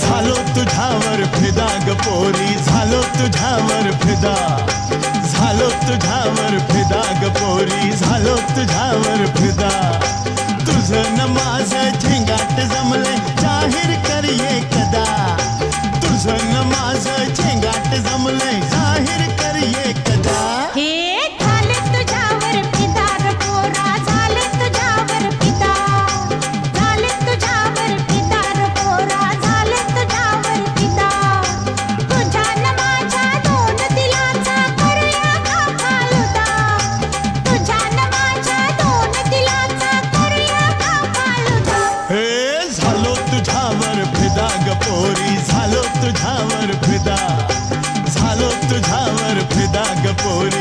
झालो तुझ्यावर फिदा ग पोरी झालो तुझ्यावर फिदा. झालो तुझ्यावर फिदा ग पोरी झालो तुझ्यावर फिदा. तुझं नमाज झेंगाट जमले जाहीर करिये कदा. तुझं नमाज झेंगाट जमले जाहीर करिये कदा. तुझ्यावर फिदा गपोरी झालो तुझ्यावर फिदा. झालो तुझ्यावर फिदा गपोरी